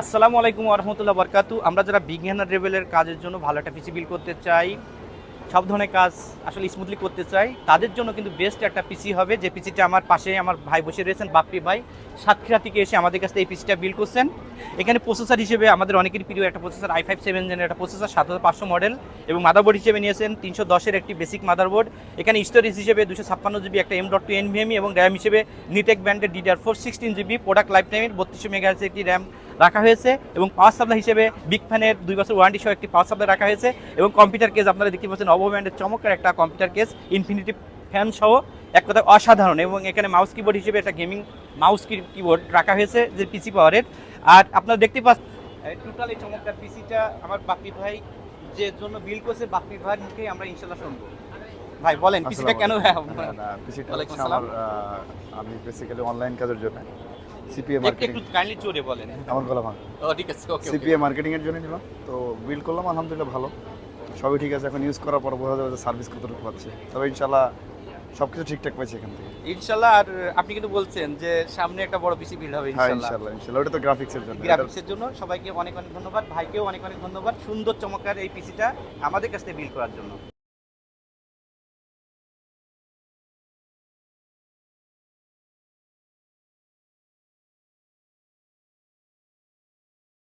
আসসালামু আলাইকুম রহমতুল্লাহ বরকাতু। আমরা যারা বিজ্ঞানার লেভেলের কাজের জন্য ভালো একটা পিসি বিল করতে চাই, সব ধরনের কাজ আসলে স্মুথলি করতে চাই, তাদের জন্য কিন্তু বেস্ট একটা পিসি হবে। যে পিসিটা আমার পাশে আমার ভাই বসে রয়েছেন, বাপ্পি ভাই। সাতক্ষীরা থেকে এসে আমাদের কাছ থেকে এই পিসিটা বিল করছেন। এখানে প্রসেসর হিসেবে আমাদের অনেকের প্রিয় একটা প্রসেসর আই ফাইভ সেভেন জেনের একটা প্রসেসর সাত হাজার পাঁচশো মডেল এবং মাদারবোর্ড হিসেবে নিয়েছেন, তিনশো দশের একটি বেসিক মাদারবোর্ড এখানে স্টোরেজ হিসেবে দুশো ছাপ্পান্ন জিবি একটা এম ডট টু এনভিএমই এবং র্যাম হিসেবে নিটেক ব্যান্ডের DDR four sixteen GB product life টাইমের বত্রিশশো মেগাহার্সের একটি র্যাম রাখা হয়েছে এবং পাওয়ার সাপ্লাই হিসেবে বিগ ফ্যানের দুই বছর ওয়ারেন্টি সহ একটি পাওয়ার সাপ্লাই রাখা হয়েছে এবং কম্পিউটার কেস আপনারা দেখতে পাচ্ছেন অবো ব্যান্ডের চমৎকার একটা কম্পিউটার কেস ইনফিনিটি ফ্যান সহ এক কথা অসাধারণ এবং এখানে মাউস কিবোর্ড হিসেবে একটা গেমিং মাউস কিবোর্ড রাখা হয়েছে যে পিসি পাওয়ারের আর আপনারা দেখতে পাচ্ছেন টোটাল এই চমৎকার পিসিটা আমার বাপ্পি ভাই যে জন্য বিল করছে বাপ্পি ভাইয়ের মুখে আমরা ইনশাল্লাহ শুনব। ভাই বলেন পিসিটা কেন পিসিটা আমি বেসিক্যালি অনলাইন কাজের জন্য। সিপিএ মার্কেটিং একটু কাইন্ডলি জোরে বলেন। আমার গলা ভাঙ। ও ঠিক আছে ওকে সিপিএ মার্কেটিং এর জন্য নিলাম। তো বিল্ড করলাম আলহামদুলিল্লাহ ভালো। সবই ঠিক আছে এখন ইউজ করার পর বোঝা যাবে যে সার্ভিস কতটুকু পাচ্ছে। তবে কিছু ঠিকঠাক পাইছি এখান থেকে। আর আপনি কিন্তু বলছেন যে সামনে একটা বড় পিসি বিল হবে হ্যাঁ ইনশাল্লাহ ওটা তো গ্রাফিক্সের জন্য। গ্রাফিক্সের জন্য সবাইকে অনেক অনেক ধন্যবাদ। ভাইকেও অনেক অনেক ধন্যবাদ সুন্দর চমৎকার এই পিসিটা আমাদের কাছ থেকে বিল করার জন্য।